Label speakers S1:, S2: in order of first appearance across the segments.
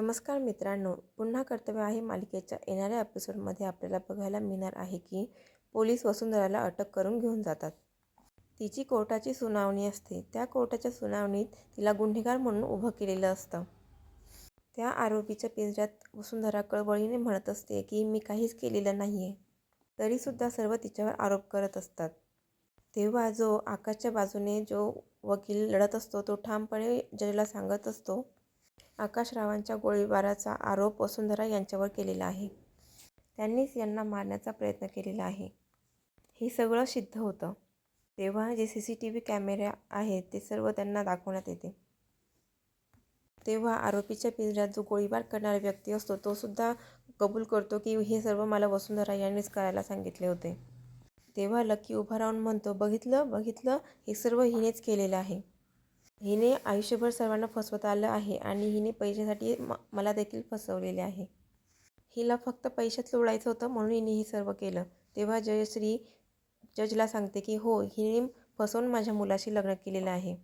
S1: नमस्कार मित्रांनो पुन्हा कर्तव्य आहे मालिकेच्या येणाऱ्या एपिसोडमध्ये आपल्याला बघायला मिळणार आहे की पोलीस वसुंधराला अटक करून घेऊन जातात. तिची कोर्टाची सुनावणी असते. त्या कोर्टाच्या सुनावणीत तिला गुन्हेगार म्हणून उभं केलेलं असतं. त्या आरोपीच्या पिंजऱ्यात वसुंधरा कळवळीने म्हणत असते की मी काहीच केलेलं नाही आहे तरीसुद्धा सर्व तिच्यावर आरोप करत असतात. तेव्हा जो आकाशच्या बाजूने जो वकील लढत असतो तो ठामपणे जजला सांगत असतो आकाशरावांच्या गोळीबाराचा आरोप वसुंधरा यांच्यावर केलेला आहे. त्यांनीच यांना मारण्याचा प्रयत्न केलेला आहे. हे सगळं सिद्ध होतं. तेव्हा जे सी सी टी व्ही कॅमेरे आहेत ते सर्व त्यांना दाखवण्यात येते. तेव्हा आरोपीच्या पिंजऱ्यात जो गोळीबार करणारा व्यक्ती असतो तो सुद्धा कबूल करतो की हे सर्व मला वसुंधरा यांनीच करायला सांगितले होते. तेव्हा लकी उभा राहून म्हणतो बघितलं बघितलं हे सर्व हिनेच केलेलं आहे. हिने आयुष्यभर सर्वांना फसवत आलं आहे आणि हिने पैशासाठी म मला देखील फसवलेले आहे. हिला फक्त पैशात लोळायचं होतं म्हणून हिने हे सर्व केलं. तेव्हा जयश्री जजला सांगते की हो हिने फसवून माझ्या मुलाशी लग्न केलेलं आहे.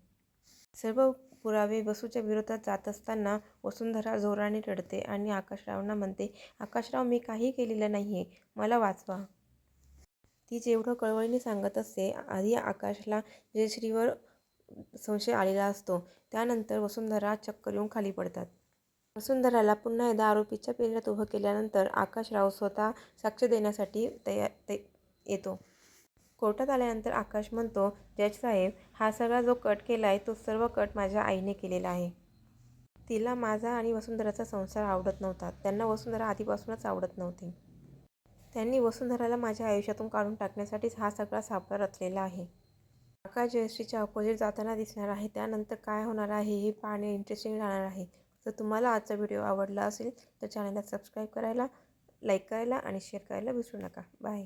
S1: सर्व पुरावे वसूच्या विरोधात जात असताना वसुंधरा जोराने रडते आणि आकाशरावना म्हणते आकाशराव मी काही केलेलं नाही आहे मला वाचवा. ती जेवढं कळवळीने सांगत असते. आधी आकाशला जयश्रीवर संशय आलेला असतो. त्यानंतर वसुंधरा चक्कर येऊन खाली पडतात. वसुंधराला पुन्हा एकदा आरोपीच्या पिंजऱ्यात उभं केल्यानंतर आकाशराव स्वतः साक्ष देण्यासाठी तयार ते येतो. कोर्टात आल्यानंतर आकाश म्हणतो जज साहेब हा सगळा जो कट केला आहे तो सर्व कट माझ्या आईने केलेला आहे. तिला माझा आणि वसुंधराचा संसार आवडत नव्हता. त्यांना वसुंधरा आधीपासूनच आवडत नव्हती. त्यांनी वसुंधराला माझ्या आयुष्यातून काढून टाकण्यासाठीच हा सगळा सापळा रचलेला आहे. काका जयश्रीच्या अपोजिट जाताना दिसणार आहे? त्यानंतर काय होणार आहे हे पाहणे इंटरेस्टिंग राहणार आहे. जर तुम्हाला आजचा व्हिडिओ आवडला असेल तर चॅनलला सबस्क्राईब करायला लाईक करायला आणि शेअर करायला विसरू नका. बाय